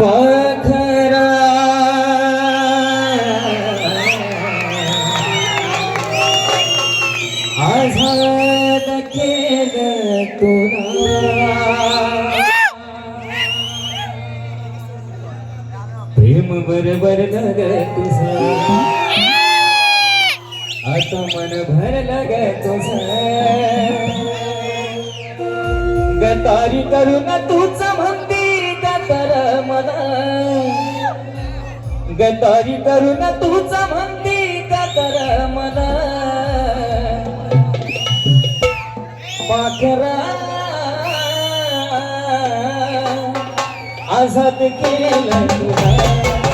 पाखरा आझाद केलं तुला। प्रेम बरोबर ग तुझं। आता मन भर ग तुझं। गतारी करून तूच म्हणती। तर मला गतारी करून तूच म्हणती का तर मला पाखरा. आझाद केलं तुला.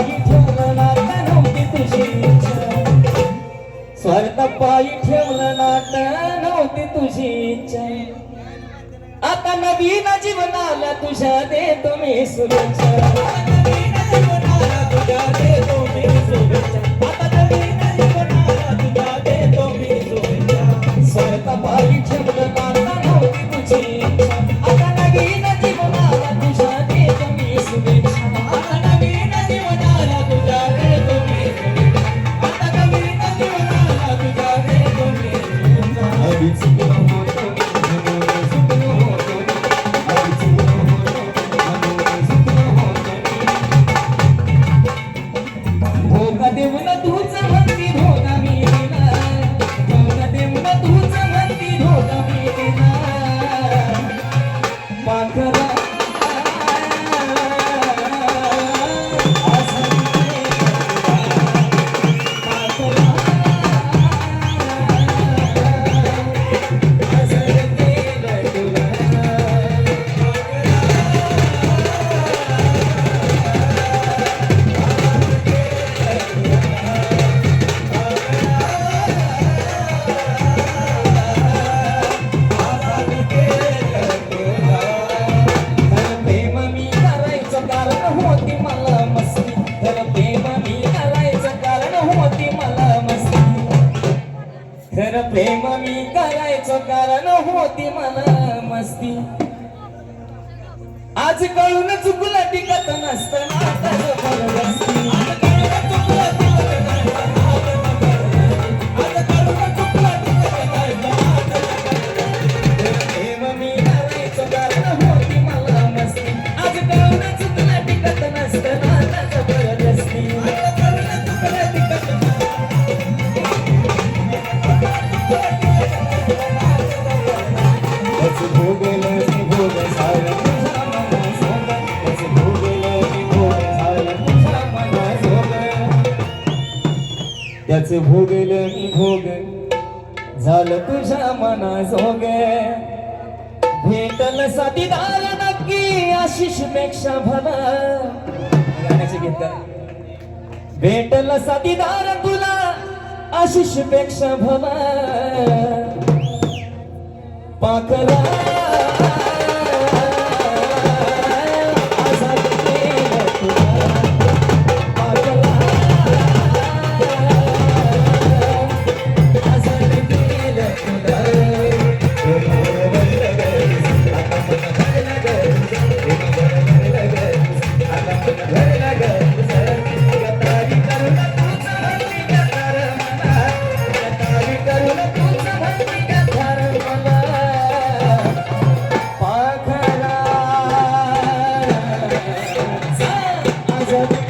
पायी ठेवलं नाता नव्हती तुझी इच्छा. पायी ठेवलं नव्हती तुझी इच्छा. आता नवीन जीवनाला तुझ्या शुभेच्छा तुझ्या देतो तुम्ही शुभेच्छा. आता नवीन जीवनाला तुझ्या शुभेच्छा. पायी ठेवलं नातं नव्हती तुझी इच्छा. शुभेच्छा करायचं कारण होती मला मस्ती. आज कळून चुकलं टिकत नसतं ना त्याचे भोगल भोग. झालं तुझ्या मना जोग भेटल साथीदार नक्की आशिषपेक्षा भला गाण्याचे गीत भेटल साथीदार तुला आशिषपेक्षा भला पाकला আছে